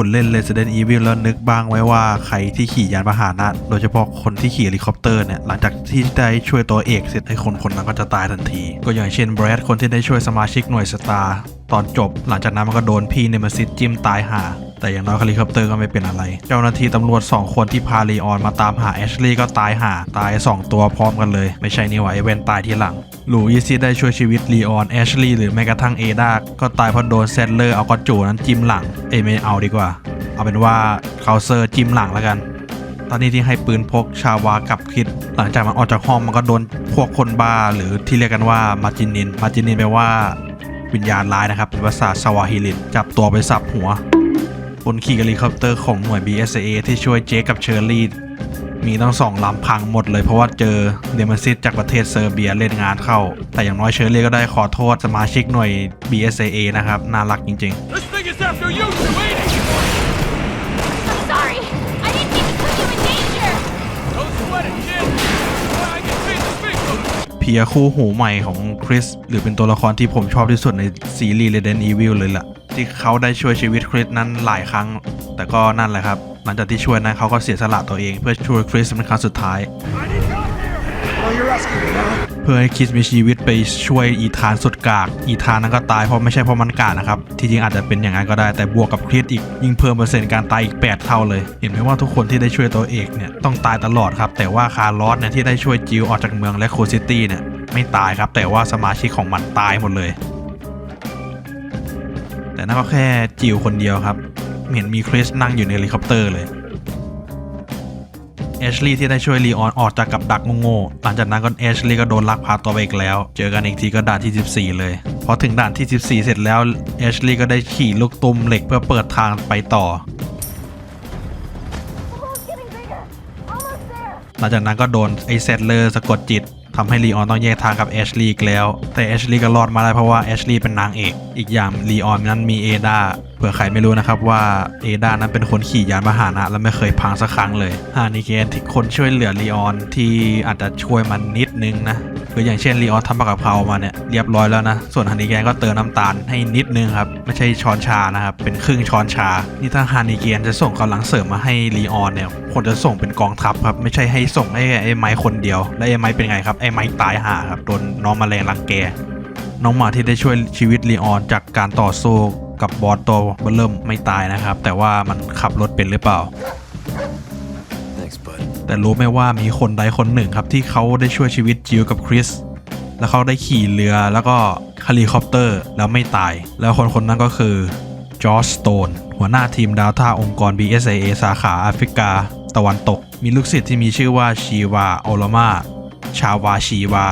คุณเล่น Resident Evil แล้วนึกบ้างไว้ว่าใครที่ขี่ยานพาหนะ โดยเฉพาะคนที่ขี่เฮลิคอปเตอร์เนี่ย หลังจากที่ได้ช่วยตัวเอกเสร็จไอ้คนคนนั้นก็จะตายทันที ก็อย่างเช่นแบรดคนที่ได้ช่วยสมาชิกหน่วยสตาร์ตอนจบ หลังจากนั้นมันก็โดนพี่เนมซิสจิ้มตายห่า แต่อย่างน้อยเฮลิคอปเตอร์ก็ไม่เป็นอะไร เจ้าหน้าที่ตำรวจ 2 คนที่พาลีออนมาตามหาแอชลีย์ก็ตายหาตาย 2 ตัวพร้อมกันเลย ไม่ใช่นี่หว่าไอเวนตายทีหลังหลูอิสที่ได้ช่วยชีวิตลีออนแอชลีย์หรือแม้กระทั่งเอดาก็ตายเพราะโดนเซตเลอร์เอากระจูนั้นจิ้มหลังเอยไม่เอาดีกว่า เอาเป็นว่าเคาเซอร์จิ้มหลังแล้วกันตอนนี้ที่ให้ปืนพกชาวากับคิด หลังจากมันออกจากห้องมันก็โดนพวกคนบ้า หรือที่เรียกกันว่ามาจินิน มาจินินแปลว่า วิญญาณร้ายนะครับเป็นภาษาสวาฮิลินจับตัวไปสับหัว บนขี่เฮลิคอปเตอร์ของหน่วย BSA ที่ช่วยเจคกับเชอร์รี่มีทั้งสองลำพังหมดเลยเพราะว่าเจอเดมอนซิสจากประเทศเซอร์เบียเล่นงานเข้า แต่อย่างน้อยเชอร์รี่ก็ได้ขอโทษสมาชิกหน่วย BSAA นะครับ น่ารักจริงๆ This thing is after you, you ain't it? I'm sorry. I didn't mean to put you in danger. Don't sweat it, kid. I can see the big one. เพียคู่หูใหม่ของคริสหรือเป็นตัวละครที่ผมชอบที่สุดในซีรีส์ Resident Evil เลยล่ะ ที่เขาได้ช่วยชีวิตคริสนั้นหลายครั้ง แต่ก็นั่นแหละครับ หลังจากที่ช่วยนั้นเขาก็เสียสละตัวเองเพื่อช่วยคริสเป็นครั้งสุดท้าย เพื่อให้คริสมีชีวิตไปช่วยอีธานสุดกาก อีธานนั้นก็ตายเพราะไม่ใช่เพราะมันกากนะครับ ที่จริงอาจจะเป็นอย่างนั้นก็ได้ แต่บวกกับคริสอีกยิ่งเพิ่มเปอร์เซ็นต์การตายอีก 8 เท่าเลย เห็นไหมว่าทุกคนที่ได้ช่วยตัวเอกเนี่ยต้องตายตลอดครับ แต่ว่าคาร์ลอสเนี่ยที่ได้ช่วยจิวออกจากเมืองและโคซิตี้เนี่ยไม่ตายครับ แต่ว่าสมาชิกของมันตายหมดเลย แต่นั่นก็แค่จิวคนเดียวครับไม่เห็นมีคริสนั่งอยู่ในเฮลิคอปเตอร์เลยเอชลีย์ที่ได้ช่วยลีออนออกจากกับดักโง่ๆหลังจากนั้นก็เอชลีย์ก็โดนลักพาตัวไปอีกแล้ว เจอกันอีกทีก็ด่านที่ 14 เลย พอถึงด่านที่ 14 เสร็จแล้วเอชลีย์ก็ได้ขี่ลูกตุ้มเหล็กเพื่อเปิดทางไปต่อ หลังจากนั้นก็โดนไอเซตเลอร์สะกดจิต ทำให้ลีออนต้องแยกทางกับแอชลีย์อีกแล้ว แต่แอชลีย์ก็รอดมาได้เพราะว่าแอชลีย์เป็นนางเอก อีกอย่างลีออนนั้นมีเอดาเผื่อใครไม่รู้นะครับว่าเอดานั้นเป็นคนขี่ยานพาหนะและไม่เคยพังสักครั้งเลยฮานิเกนที่คนช่วยเหลือลีออนที่อาจจะช่วยมันนิดนึงนะ คืออย่างเช่นลีออนทำผักกะเพรามาเนี่ยเรียบร้อยแล้วนะ ส่วนฮานิเกนก็เติมน้ำตาลให้นิดนึงครับ ไม่ใช่ช้อนชานะครับ เป็นครึ่งช้อนชา นี่ถ้าฮานิเกนจะส่งกำลังเสริมมาให้ลีออนเนี่ยควรจะส่งเป็นกองทัพครับ ไม่ใช่ให้ส่งไอ้ไอ้ไม้คนเดียว และไอ้ไม้เป็นไงครับ ไอ้ไม้ตายห่าครับ โดนน้องแมลงรังแก น้องหมาที่ได้ช่วยชีวิตลีออนจากการต่อสู้กับบอสตัวเบอร์เริ่มไม่ตายนะครับ แต่ว่ามันขับรถเป็นหรือเปล่า แต่รู้ไหมว่ามีคนใดคนหนึ่งครับที่เขาได้ช่วยชีวิตจิวกับคริสแล้วเขาได้ขี่เรือแล้วก็เฮลิคอปเตอร์แล้วไม่ตาย แล้วคนคนนั้นก็คือจอร์จสโตนหัวหน้าทีมดาวท่าองค์กร BSAA สาขาแอฟริกา ตะวันตก มีลูกศิษย์ที่มีชื่อว่าชีวาโอลามาชาวาชีวา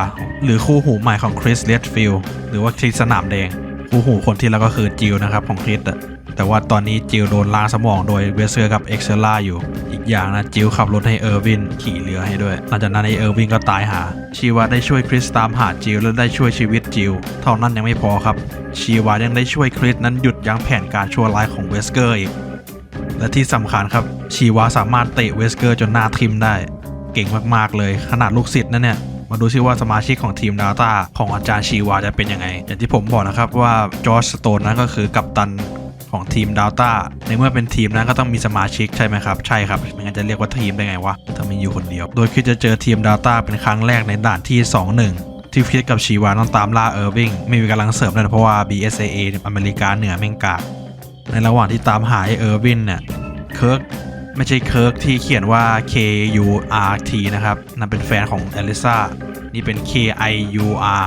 หรือคู่หูใหม่ของคริสเลดฟิลหรือว่าคริสสนามแดง คู่หูคนที่แล้วก็คือจิวนะครับของคริสอะ แต่ว่าตอนนี้จิลโดนล้างสมองโดยเวสเซอร์กับเอ็กเซล่าอยู่ อีกอย่างนะจิลขับรถให้เออร์วินขี่เรือให้ด้วย หลังจากนั้นไอเออร์วินก็ตายหา ชีวาได้ช่วยคริสตามหาจิลและได้ช่วยชีวิตจิลเท่านั้นยังไม่พอครับ ชีวายังได้ช่วยคริสนั้นหยุดยั้งแผนการชั่วร้ายของเวสเกอร์อีก และที่สำคัญครับชีวาสามารถเตะเวสเกอร์จนหน้าทิมได้ เก่งมากๆเลย ขนาดลูกศิษย์นั่นเนี่ยมาดูซิว่าสมาชิกของทีมดาต้าของอาจารย์ชีวาจะเป็นยังไง อย่างที่ผมบอกนะครับว่าจอร์จสโตนนั้นก็คือกัปตัน ของทีมดาต้าในเมื่อเป็นทีมนั้นก็ต้องมีสมาชิกใช่ไหมครับใช่ครับไม่งั้นจะเรียกว่าทีมได้ไงวะถ้ามีอยู่คนเดียว โดยคิดจะเจอทีมดาต้าเป็นครั้งแรกในด่านที่ 2-1ที่ฟิตกับชีวาต้องตามล่าเออร์วิงไม่มีกำลังเสริมเลยเพราะว่า BSAA อเมริกาเหนือแม่งกากในระหว่างที่ตามหาไอ้เออร์วินเนี่ยเคิร์กไม่ใช่เคิร์กที่เขียนว่า K U R T นะครับนั่นเป็นแฟนของเอลิซานี่เป็น K I U R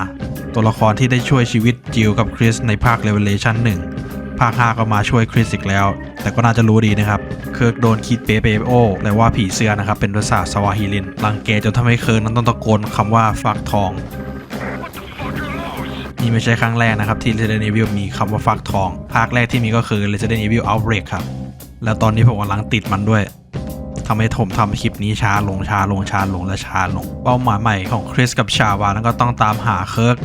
ตัวละครที่ได้ช่วยชีวิตจิลกับคริสในภาค Revelation 1 ภาค5ก็มาช่วยคริสอีกแล้ว แต่ก็น่าจะรู้ดีนะครับเคิร์กโดนคิดเปเปโอแปลว่าผีเสื้อนะครับ เป็นภาษาสวาฮิลินรังแกจนทำให้เคิร์กนั้นต้องตะโกนคำว่าฟักทองนี่ไม่ใช่ครั้งแรกนะครับ ที่ Resident Evil มีคำว่าฟักทอง ภาคแรกที่มีก็คือ Resident Evil Outbreak ครับ แล้วตอนนี้ผมกำลังติดมันด้วยทำให้ผมทำคลิปนี้ช้าลงช้าลงช้าลงและช้าลง เป้าหมายใหม่ของคริสกับชาวานั้นก็ต้องตามหาเคิร์ก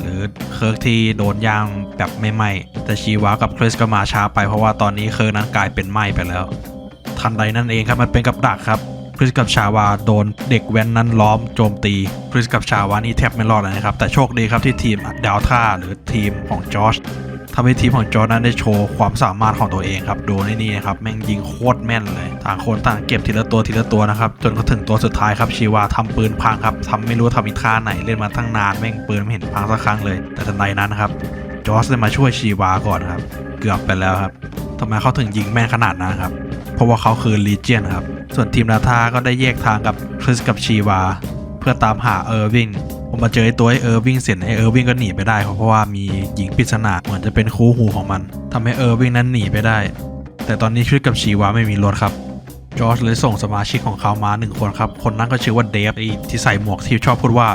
หรือเคิร์กที่โดนย่าง แบบไม่ไหม้แต่ชีวากับคริสก็มาช้าไปเพราะว่าตอนนี้เคิร์กนั้นกลายเป็นไหม้ไปแล้ว ทันใดนั่นเองครับมันเป็นกับดักครับคริสกับชาวาโดนเด็กแว้นนั้นล้อมโจมตีคริสกับชาวานี่แทบไม่รอดเลยนะครับ แต่โชคดีครับที่ทีมดาวท่าหรือทีมของจอชทำให้ทีมของจอร์นั้นได้โชว์ความสามารถของตัวเองครับโดนไอ้นี่นะครับแม่งยิงโคตรแม่นเลย ต่างคนต่างเก็บทีละตัวทีละตัวนะครับ จนเขาถึงตัวสุดท้ายครับชีวาทำปืนพังครับทำไม่รู้ทำอีท่าไหนเล่นมาตั้งนานแม่งปืนไม่เห็นพังสักครั้งเลย แต่ทันใดนั้นครับ จอร์สเลยมาช่วยชีวาก่อนครับ เกือบไปแล้วครับทำไมเขาถึงยิงแม่นขนาดนั้นครับ เพราะว่าเขาคือลีเจียนครับ ส่วนทีมนาธาก็ได้แยกทางกับคริสกับชีวา เพื่อตามหาเออร์วิงผมมาเจอไอ้ตัวไอเออร์วิงเสร็จไอเออร์วิงก็หนีไปได้ครับเพราะว่ามีหญิงปริศนาเหมือนจะเป็นคู่หูของมันทำให้เออร์วิงนั้นหนีไปได้ แต่ตอนนี้คริสกับชีวาไม่มีรถครับจอร์จเลยส่งสมาชิกของเขามาหนึ่งคนครับ คนนั้นก็ชื่อว่าเดฟไอที่ใส่หมวกที่ชอบพูดว่า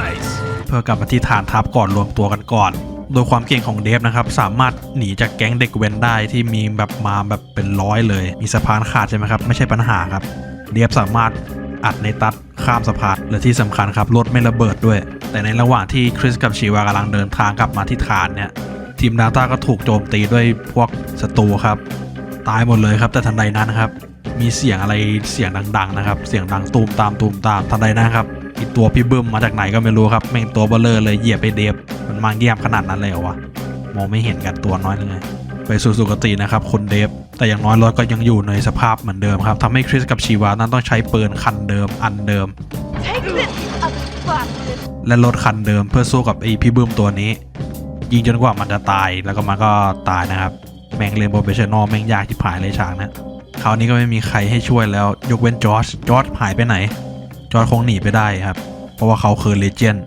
Nice. เพื่อกลับมาที่ฐานทัพก่อนรวมตัวกันก่อน โดยความเก่งของเดฟนะครับ สามารถหนีจากแก๊งเด็กเว้นได้ที่มีแบบมาแบบเป็นร้อยเลย มีสะพานขาดใช่ไหมครับ ไม่ใช่ปัญหาครับ เดฟสามารถอัดในตัดข้ามสะพานและที่สำคัญครับรถไม่ระเบิดด้วย แต่ในระหว่างที่คริสกับชีวากำลังเดินทางกลับมาที่ฐานเนี่ยทีมดาตาก็ถูกโจมตีด้วยพวกศัตรูครับ ตายหมดเลยครับ แต่ทันใดนั้นครับ มีเสียงอะไรเสียงดังๆนะครับ เสียงดังตูมตามตูมตามทันใดนะครับ อีตัวพี่บึ้มมาจากไหนก็ไม่รู้ครับแม่งตัวเบลเลอร์เลยเหยียบไปเดฟมันมาเยี่ยมขนาดนั้นเลยเหรอวะมองไม่เห็นกันตัวน้อยเลยไปสู่สุคตินะครับคุณเดฟแต่อย่างน้อยรถก็ยังอยู่ในสภาพเหมือนเดิมครับทำให้คริสกับชีวานั้นต้องใช้ปืนคันเดิมอันเดิม และรถคันเดิมเพื่อสู้กับไอพี่บึ้มตัวนี้ ยิงจนกว่ามันจะตายแล้วก็มันก็ตายนะครับ แม่งเรียนโปรเฟชชั่นอลแม่งยากที่ผายเลยฉากนะคราวนี้ก็ไม่มีใครให้ช่วยแล้วยกเว้นจอร์จจอร์จหายไปไหน จอร์จคงหนีไปได้ครับ เพราะว่าเขาคือเลเจนด์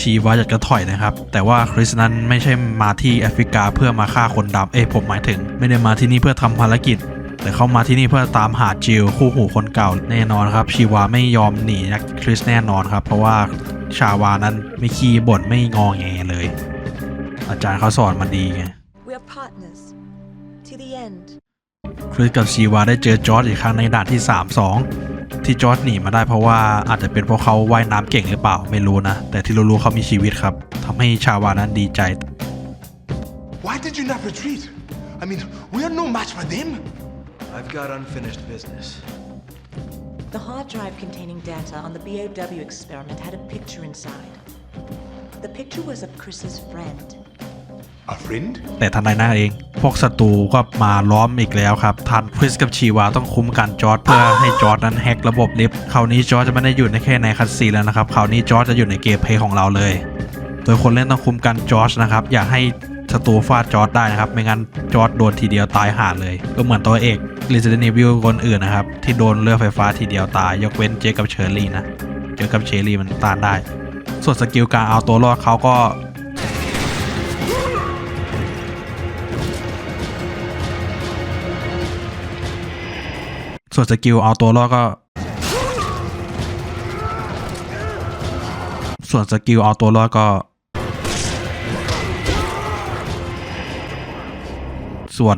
ชีวาอยากจะถอยนะครับ แต่ว่าคริสนั้นไม่ใช่มาที่แอฟริกาเพื่อมาฆ่าคนดำเอ้ยผมหมายถึง ไม่ได้มาที่นี่เพื่อทำภารกิจ แต่เขามาที่นี่เพื่อตามหาจิลคู่หูคนเก่าแน่นอนครับ ชีวาไม่ยอมหนีจากคริสแน่นอนครับ เพราะว่าชาวานั้นไม่ขี้บ่นไม่งอแงเลย อาจารย์เขาสอนมาดีไง We're partners. To the end. คริสกับชีวาได้เจอจอร์จอีกครั้งในด่านที่ 3-2 ที่จอร์จหนีมาได้เพราะว่าอาจจะเป็นเพราะเขาว่ายน้ำเก่งหรือเปล่าไม่รู้นะ แต่ที่รู้ๆเขามีชีวิตครับทำให้ชาวานั้นดีใจ Why did you not retreat? I mean, we are no match for them. I've got unfinished business. The hard drive containing data on the BOW experiment had a picture inside. The picture was of Chris's friend. แต่ทันใดนั้นเอง พวกศัตรูก็มาล้อมอีกแล้วครับทันคริสกับชีวาต้องคุ้มกันจอร์ดเพื่อให้จอร์ดนั้นแฮกระบบลิฟต์คราวนี้จอร์ดจะไม่ได้อยู่ในแค่ในคัดซีแล้วนะครับคราวนี้จอร์ดจะอยู่ในเกมเพย์ของเราเลย โดยคนเล่นต้องคุ้มกันจอร์จนะครับอย่าให้ศัตรูฟาดจอร์จได้นะครับ ไม่งั้นจอร์จโดนทีเดียวตายห่าเลย ก็เหมือนตัวเอก Resident Evil คนอื่นนะครับ ที่โดนเลือดไฟฟ้าทีเดียวตาย ยกเว้นเจกับเชอร์รี่นะ เจกับเชอร์รี่มันต้านได้ ส่วนสกิลการเอาตัวรอดเขาก็ ส่วนสกิลเอาตัวรอดก็ ส่วนสกิลเอาตัวรอดก็ ส่วน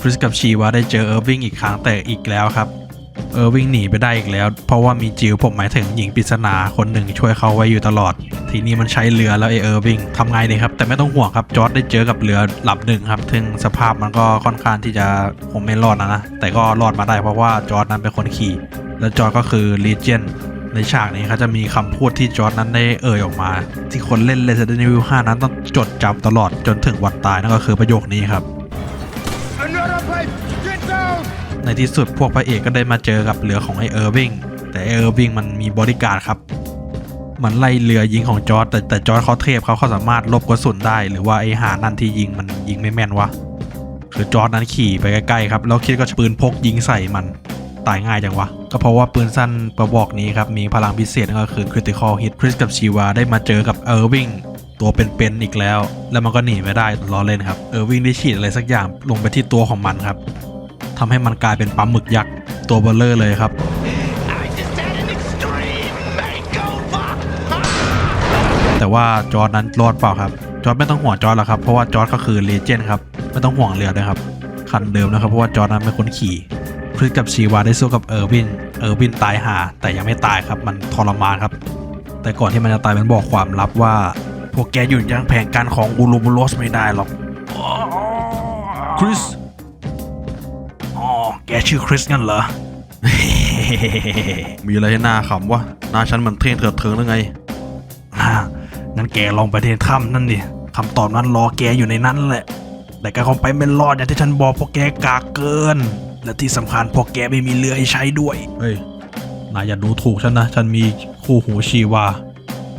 ฟริสกับชีวาได้เจอเออร์วิงอีกครั้งแต่อีกแล้วครับ เออร์วิงหนีไปได้อีกแล้ว เพราะว่ามีจิวผมหมายถึงหญิงปริศนาคนหนึ่งช่วยเขาไว้อยู่ตลอด ทีนี้มันใช้เรือแล้วไอเออร์วิงทำไงดีครับ แต่ไม่ต้องห่วงครับจอร์ดได้เจอกับเรือลำหนึ่งครับซึ่งสภาพมันก็ค่อนข้างที่จะคงไม่รอดนะนะแต่ก็รอดมาได้เพราะว่าจอร์ดนั้นเป็นคนขี่ แล้วจอร์ดก็คือลีเจนในฉากนี้เขาจะมีคำพูดที่จอร์ดนั้นได้เอ่ยออกมา ที่คนเล่น Resident Evil 5 นั้นต้องจดจำตลอดจนถึงวันตายนั่นก็คือประโยคนี้ครับ Another pipe! Get down! ในที่สุดพวกพระเอกก็ได้มาเจอกับเรือของไอเออร์วิงแต่ไอเออร์วิงมันมีบริการดครับ มันไล่เรือยิงของจอร์ดแต่แต่จอร์ดเขาเทพเขาเขาสามารถลบกระสุนได้ หรือว่าไอหานั่นที่ยิงมันยิงไม่แม่นวะคือจอร์ดนั้นขี่ไปใกล้ๆครับแล้วคิดก็ปืนพกยิงใส่มันตายง่ายจังวะ ก็เพราะว่าปืนสั้นประบอกนี้ครับ มีพลังพิเศษก็คือ critical hit คริสกับชีวาได้มาเจอกับเออร์วิงตัวเป็นๆอีกแล้ว แล้วมันก็หนีไม่ได้ล้อเล่นครับ เออร์วิงได้ฉีดอะไรสักอย่างลงไปที่ตัวของมันครับ ทำให้มันกลายเป็นปลาหมึกยักษ์ตัวเบลเลอร์เลยครับแต่ว่าจอร์ดนั้นรอดเปล่าครับ จอร์ดไม่ต้องห่วงจอร์ดหรอกครับ เพราะว่าจอร์ดก็คือเลเจนด์ครับ ไม่ต้องห่วงเรือด้วยครับ คันเดิมนะครับ เพราะว่าจอร์ดนั้นเป็นคนขี่คริสกับชีวาได้สู้กับเออร์วิน เออร์วินตายหา แต่ยังไม่ตายครับ มันทรมานครับ แต่ก่อนที่มันจะตายมันบอกความลับว่า พวกแกหยุดยั้งแผนการของอูรูบูโรสไม่ได้หรอก คริส ชื่อคริสงั้นเหรอ มีอะไรให้หน้าขำวะหน้าฉันเหมือนเท่งเถิดเทิงหรือไงงั้นแกลองไปที่ถ้ำนั่นดิคำตอบนั้นรอแกอยู่ในนั้นแหละ แต่แกคงไปไม่รอดอย่างที่ฉันบอกเพราะแกกากเกิน และที่สำคัญเพราะแกไม่มีเรือให้ใช้ด้วย เฮ้ย นายอย่าดูถูกฉันนะ ฉันมีคู่หูชีวา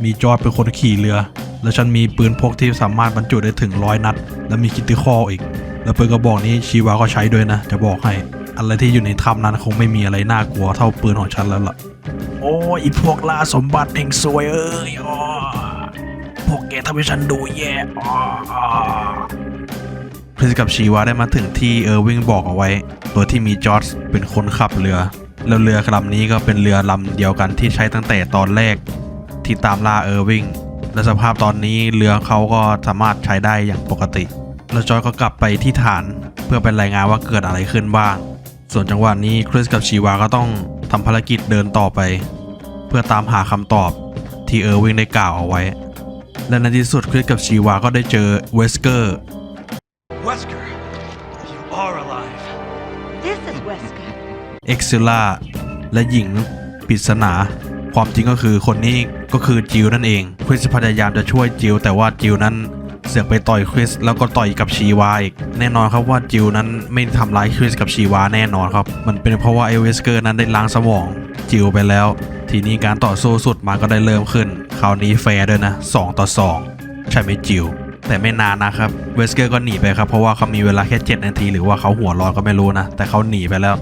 มีจอร์ดเป็นคนขี่เรือ และฉันมีปืนพกที่สามารถบรรจุได้ถึงร้อยนัด และมีคิตติคอลอีก แล้วปืนกระบอกนี้ชีวาก็ใช้ด้วยนะ จะบอกให้ อะไรที่อยู่ในถ้ำนั้นคงไม่มีอะไรน่ากลัวเท่าปืนของฉันแล้วล่ะ โอ้ยไอพวกล่าสมบัติแห่งซวยเอ้ยอ้อพวกแกทำให้ฉันดูแย่อ้ออ้อคริสกับชีวาได้มาถึงที่เออร์วิงบอกเอาไว้โดยที่มีจอร์จเป็นคนขับเรือแล้วเรือลำนี้ก็เป็นเรือลำเดียวกันที่ใช้ตั้งแต่ตอนแรกที่ตามล่าเออร์วิงและสภาพตอนนี้เรือเขาก็สามารถใช้ได้อย่างปกติ แล้วจอร์จก็กลับไปที่ฐานเพื่อเป็นรายงานว่าเกิดอะไรขึ้นบ้าง ส่วนจังหวะนี้คริสกับชีวาก็ต้องทำภารกิจเดินต่อไป เพื่อตามหาคำตอบที่เออร์วิงได้กล่าวเอาไว้ และในที่สุดคริสกับชีวาก็ได้เจอเวสเกอร์ Wesker, you are alive. This is Wesker. เอ็กซิล่าและหญิงปริศนา ความจริงก็คือคนนี้ก็คือจิวนั่นเองคริสพยายามจะช่วยจิวแต่ว่าจิวนั้นเสือกไปต่อยคริสแล้วก็ต่อยกับชีวาอีกแน่นอนครับว่าจิวนั้นไม่ทำร้ายคริสกับชีวาแน่นอนครับ มันเป็นเพราะว่าเอเวสเกอร์นั้นได้ล้างสมองจิวไปแล้ว ทีนี้การต่อสู้สุดมันก็ได้เริ่มขึ้น คราวนี้แฟร์ด้วยนะ 2 ต่อ 2 ใช่ไหมจิวแต่ไม่นานนะครับ เวสเกอร์ก็หนีไปครับ เพราะว่าเขามีเวลาแค่ 7 นาที หรือว่าเขาหัวร้อนก็ไม่รู้นะ แต่เขาหนีไปแล้ว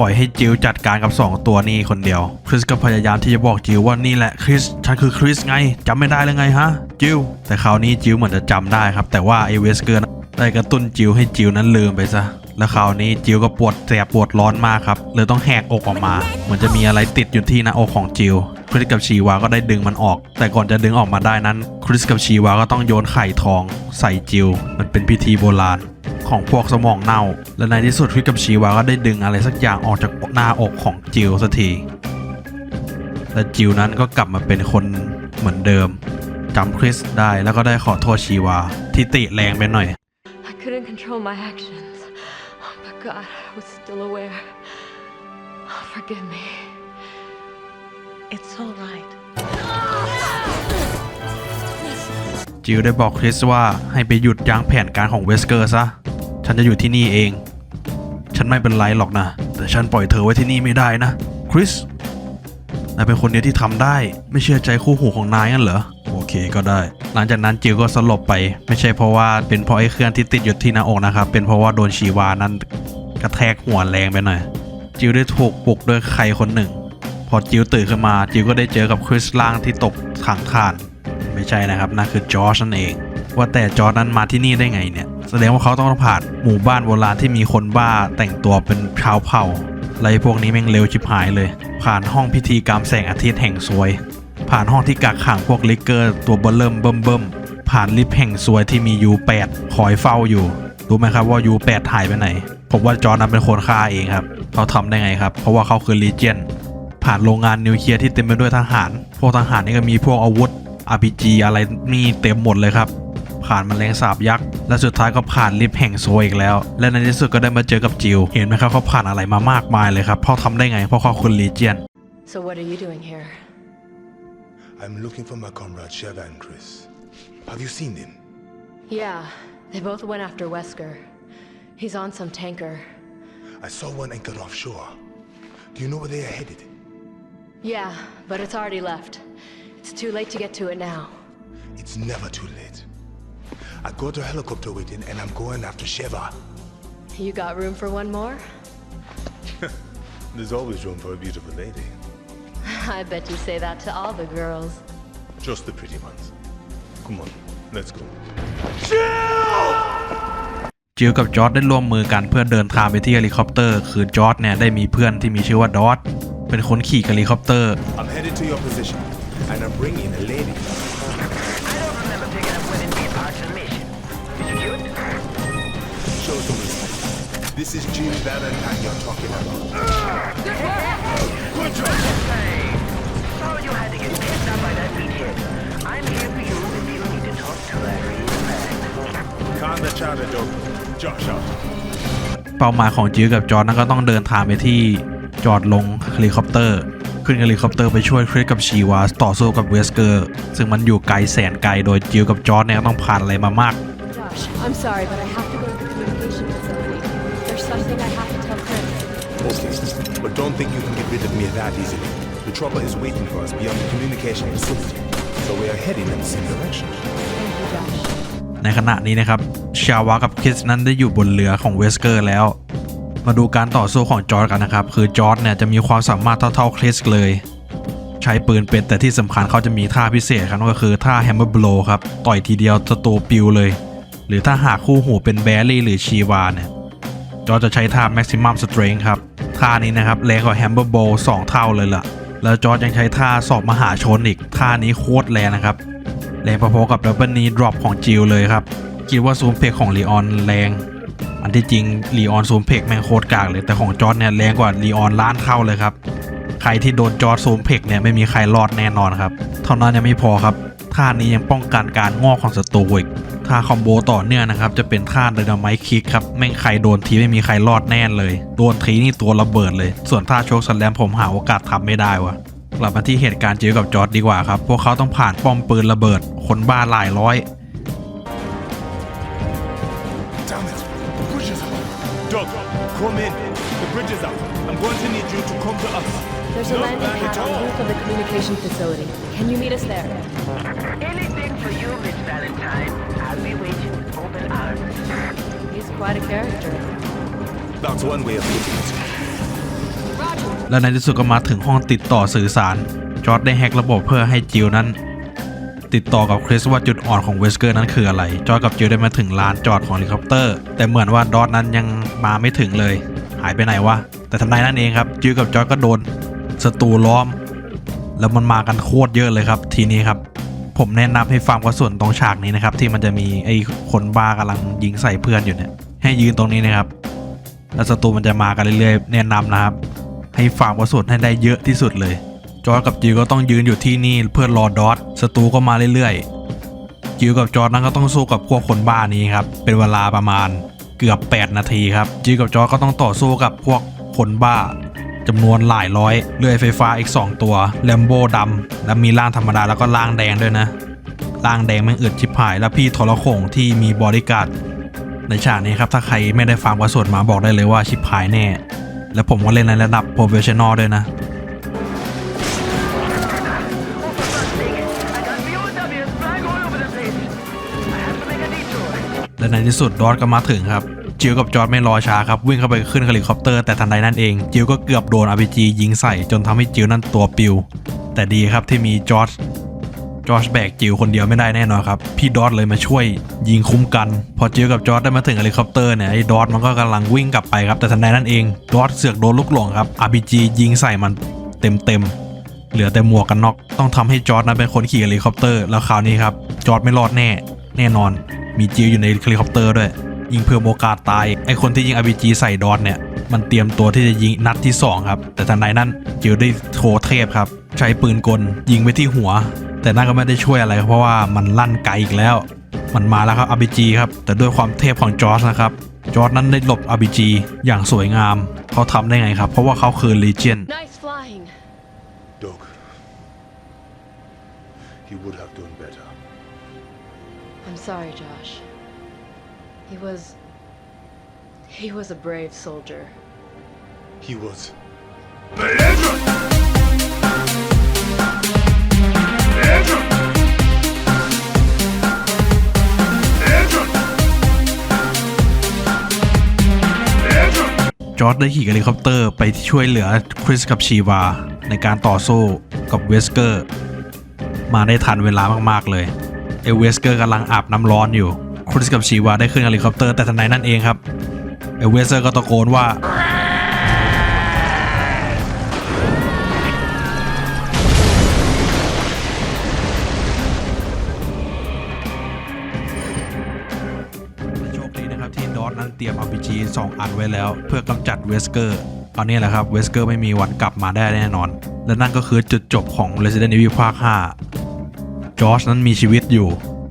ปล่อยให้จิวจัดการกับ 2 ตัวนี้คนเดียว คริสก็พยายามที่จะบอกจิวว่านี่แหละคริสฉันคือคริสไงจำไม่ได้เลยไงฮะจิวแต่คราวนี้จิวเหมือนจะจำได้ครับ แต่ว่าไอเวสเกอร์ได้กระตุ้นจิวให้จิวนั้นลืมไปซะแล้วคราวนี้จิวก็ปวดแสบปวดร้อนมากครับเลยต้องแหกอกออกมา เหมือนจะมีอะไรติดอยู่ที่หน้าอกของจิวคริสกับชีวาก็ได้ดึงมันออก แต่ก่อนจะดึงออกมาได้นั้น คริสกับชีวาก็ต้องโยนไข่ทอง ใส่จิวมันเป็นพิธีโบราณ ของพวกสมองเน่า และในที่สุดคริสกับชีวาก็ได้ดึงอะไรสักอย่างออกจากหน้าอกของจิวสักทีและจิวนั้นก็กลับมาเป็นคนเหมือนเดิมจำคริสได้แล้วก็ได้ขอโทษชีวาที่ติแรงไปหน่อย I couldn't control my actions. Oh, but God, I was still aware. Oh, forgive me. It's all right. จิวได้บอกคริสว่าให้ไปหยุดยั้งแผนการของเวสเกอร์ซะ ฉันจะอยู่ที่นี่เอง ฉันไม่เป็นไรหรอกนะ แต่ฉันปล่อยเธอไว้ที่นี่ไม่ได้นะ คริส นายเป็นคนเดียวที่ทำได้ ไม่เชื่อใจคู่หูของนายงั้นเหรอ โอเคก็ได้ หลังจากนั้นจิวก็สลบไป ไม่ใช่เพราะว่าเป็นเพราะไอ้เครื่องที่ติดอยู่ที่หน้าอกนะครับ เป็นเพราะว่าโดนชีวานั้นกระแทกหัวแรงไปหน่อย จิวได้ถูกปลุกด้วยใครคนหนึ่ง พอจิวตื่นขึ้นมา จิวก็ได้เจอกับคริสล่างที่ตกถังถ่าน ไม่ใช่นะครับนั่นคือจอร์จนั่นเอง ว่าแต่จอร์จนั้นมาที่นี่ได้ไงเนี่ย แสดงว่าเขาต้องผ่านหมู่บ้านโบราณที่มีคนบ้าแต่งตัวเป็นชาวเผ่าอะไรพวกนี้แม่งเร็วชิบหายเลย ผ่านห้องพิธีกรรมแสงอาทิตย์แห่งซวย ผ่านห้องที่กักขังพวกลิกเกอร์ ตัวเบลเริ่มเบิ่มเบิ่มผ่านลิฟต์แห่งซวยที่มียูแปดคอยเฝ้าอยู่ รู้ไหมครับว่ายูแปดหายไปไหน ผมว่าจอร์นั้นเป็นคนฆ่าเองครับเขาทำได้ไงครับ เพราะว่าเขาคือลีเจนผ่านโรงงานนิวเคลียร์ที่เต็มไปด้วยทหาร พวกทหารนี่ก็มีพวกอาวุธ RPG อะไรนี่เต็มหมดเลยครับ ผ่านแมลงสาบยักษ์และสุดท้ายก็ผ่านลิฟต์แห่งโซอีกแล้ว และในที่สุดก็ได้มาเจอกับจิว เห็นไหมครับเขาผ่านอะไรมามากมายเลยครับเขาทำได้ไงเพราะเขาคือลีเจียน So, what are you doing here? I'm looking for my comrade Sheva and Chris. Have you seen them? Yeah, they both went after Wesker. He's on some tanker. I saw one anchored offshore. Do you know where they are headed? Yeah, but it's already left. It's too late to get to it now. It's never too late. I got a helicopter waiting and I'm going after Sheva. You got room for one more? There's always room for a beautiful lady. I bet you say that to all the girls. Just the pretty ones. Come on, let's go. จิวกับจอร์ดได้ร่วมมือกันเพื่อเดินทางไปที่เฮลิคอปเตอร์ คือจอร์ดเนี่ยได้มีเพื่อนที่มีชื่อว่าดอทเป็นคนขี่เฮลิคอปเตอร์ I'm headed to your position and I'm bringing a lady. I don't remember picking up women being parts of the mission. Is she cute? Show some respect. This is Jill Valentine you're talking about. Hey, sorry you had to get pissed up by that meathead. I'm here for you if you need to talk to Larry in fact. Calm the chatter, dog. Josh out. เป้าหมายของจิวกับจอร์ดนั้นก็ต้องเดินทางไปที่จอดลงเฮลิคอปเตอร์ ขึ้นเฮลิคอปเตอร์ไปช่วยคริสกับชีวาต่อสู้กับเวสเกอร์ ซึ่งมันอยู่ไกลแสนไกลโดยจิวกับจอร์ดเนี่ยต้องผ่านอะไรมามาก Josh, I'm sorry, but I have to go to the communication facility. There's something I have to tell Chris. Okay, but don't think you can get rid of me that easily. The trouble is waiting for us beyond the communication facility. So we are heading in the same direction. Thank you, Josh. ในขณะนี้นะครับ ชาวากับคริสนั้นได้อยู่บนเรือของเวสเกอร์แล้ว มาดูการต่อสู้ของจอร์ดกันนะครับ คือจอร์ดเนี่ยจะมีความสามารถเท่าๆคริสเลย ใช้ปืนเป็นแต่ที่สำคัญเขาจะมีท่าพิเศษครับก็คือท่าแฮมเมอร์บลครับ ต่อยทีเดียวสตูปิวเลย หรือถ้าหากคู่หูเป็นแบร์รี่หรือชีวาเนี่ยจอร์จจะใช้ท่า maximum strength ครับ ท่านี้นะครับแรงกว่าแฮมเบอร์โบสองเท่าเลยล่ะ แล้วจอร์จยังใช้ท่าสอบมหาชนอีก ท่านี้โคตรแรงนะครับ แรงพอๆกับดับเบิลนีดรอปของจิลเลยครับ คิดว่าซูมเพกของลีออนแรง อันที่จริงลีออนซูมเพกแม่งโคตรกากเลยแต่ของจอร์จเนี่ยแรงกว่าลีออนล้านเท่าเลยครับ ใครที่โดนจอร์จซูมเพกเนี่ยไม่มีใครรอดแน่นอนครับเท่านั้นยังไม่พอครับท่านี้ยังป้องกันการงอกของศัตรูอีกท่าคอมโบต่อเนื่องนะครับ จะเป็นท่าไดนาไมต์คิกครับ แม่งใครโดนทีไม่มีใครรอดแน่เลย โดนทีนี่ตัวระเบิดเลย ส่วนท่าโชคสแลมผมหาโอกาสทำไม่ได้วะกลับมาที่เหตุการณ์เจิวกับจอร์ดดีกว่าครับ พวกเขาต้องผ่านป้อมปืนระเบิด คนบ้าหลายร้อย come in. The bridge is up. I'm going to need you to come to us. There's a No landing back pad at on the all. roof of the communication facility. Can you meet us there? Anything for you, Miss Valentine. I'll be waiting with open arms. He's quite a character. That's one way of putting it. และในที่สุดก็มาถึงห้องติดต่อสื่อสาร จอร์ดได้แฮกระบบเพื่อให้จิลนั้น ติดต่อกับคริสว่าจุดอ่อนของเวสเกอร์นั้นคืออะไร จอร์กับจิลได้มาถึงลานจอดของเฮลิคอปเตอร์ แต่เหมือนว่าดอทนั้นยังมาไม่ถึงเลย หายไปไหนวะ แต่ทันใดนั่นเองครับ จิลกับจอร์ก็โดนศัตรูล้อม แล้วมันมากันโคตรเยอะเลยครับ ทีนี้ครับ ผมแนะนำให้ฟังกระส่วนตรงฉากนี้นะครับ ที่มันจะมีไอ้คนบ้ากำลังยิงใส่เพื่อนอยู่เนี่ยให้ยืนตรงนี้นะครับ แล้วศัตรูมันจะมากันเรื่อยๆ แนะนำนะครับ ให้ฟาร์มกระสุนให้ได้เยอะที่สุดเลย จอร์ดกับจิวก็ต้องยืนอยู่ที่นี่เพื่อรอดอทศัตรูก็มาเรื่อยๆ จิวกับจอร์ดนั้นก็ต้องสู้กับพวกคนบ้านี้ครับ เป็นเวลาประมาณเกือบ 8 นาทีครับ จิวกับจอร์ดก็ต้องต่อสู้กับพวกคนบ้าจำนวนหลายร้อย เลื่อยไฟฟ้าอีก 2 ตัว แลมโบดำ แล้วมีร่างธรรมดาแล้วก็ร่างแดงด้วยนะ ร่างแดงแม่งอึดชิบหาย แล้วพี่ทรโขงที่มีบอดี้การในฉากนี้ครับ ถ้าใครไม่ได้ฟาร์มกระสุนมาบอกได้เลยว่าชิบหายแน่ แล้วผมก็เล่นในระดับโปรเฟชชั่นอลด้วยนะ และในที่สุดดอทก็มาถึงครับจิวกับจอร์ดไม่รอช้าครับวิ่งเข้าไปขึ้นเฮลิคอปเตอร์แต่ทันใดนั่นเองจิวก็เกือบโดน RPG ยิงใส่จนทำให้จิวนั้นตัวปิว แต่ดีครับที่มีจอร์ดจอร์จแบกจิวคนเดียวไม่ได้แน่นอนครับ พี่ดอทเลยมาช่วยยิงคุ้มกัน พอจิวกับจอร์ดได้มาถึงเฮลิคอปเตอร์เนี่ยไอ้ดอทมันก็กำลังวิ่งกลับไปครับแต่ทันใดนั่นเองดอทเสือกโดนลูกหลงครับ RPG ยิงใส่มันเต็มเต็มๆเหลือแต่หมวกกันน็อกต้องทำให้จอร์ดนั้นเป็นคนขี่เฮลิคอปเตอร์แล้วคราวนี้ครับจอร์ดไม่รอดแน่แน่นอน มีจิวอยู่ในเฮลิคอปเตอร์ด้วย ยิงเพื่อโอกาสตาย ไอคนที่ยิง RPG ใส่ดอทเนี่ย มันเตรียมตัวที่จะยิงนัดที่ 2 ครับ แต่ทันใดนั้นจิวได้โทรเทพครับ ใช้ปืนกลยิงไปที่หัว แต่นั่นก็ไม่ได้ช่วยอะไรครับเพราะว่ามันลั่นไกลอีกแล้ว มันมาแล้วครับ RPG ครับ แต่ด้วยความเทพของจอร์จนะครับจอร์จนั้นได้หลบ RPG อย่างสวยงาม เขาทำได้ไงครับ เพราะว่าเขาคือ Legion Nice flying. Doug, he would have done better. I'm sorry, Josh. He was. He was a brave soldier. He was. Adrian! Adrian! Adrian! จอร์ดได้ขี่เฮลิคอปเตอร์ไปช่วยเหลือคริสกับชีวา ในการต่อสู้กับเวสเกอร์ มาได้ทันเวลามาก ๆ เลย เอเวสเกอร์กำลังอาบน้ำร้อนอยู่ คริสกับชีวาได้ขึ้นเฮลิคอปเตอร์แต่ทันใดนั่นเองครับเอเวสเกอร์ก็ตะโกนว่า โชคดีนะครับที่ดอทนั้นเตรียม RPG 2 อันไว้แล้ว เพื่อกำจัดเวสเกอร์ตอนนี้แหละครับเวสเกอร์ไม่มีวันกลับมาได้แน่นอน และนั่นก็คือจุดจบของ Resident Evil ภาค 5 จอร์จนั้นมีชีวิตอยู่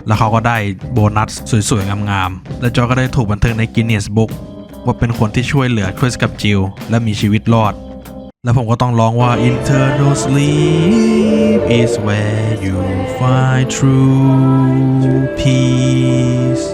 แล้วเขาก็ได้โบนัสสวยๆ งามๆ และจอร์ก็ได้ถูกบันทึกในกินเนสบุ๊กว่าเป็นคนที่ช่วยเหลือคริสกับจิลและมีชีวิตรอด และผมก็ต้องร้องว่า internal sleep is where you find true peace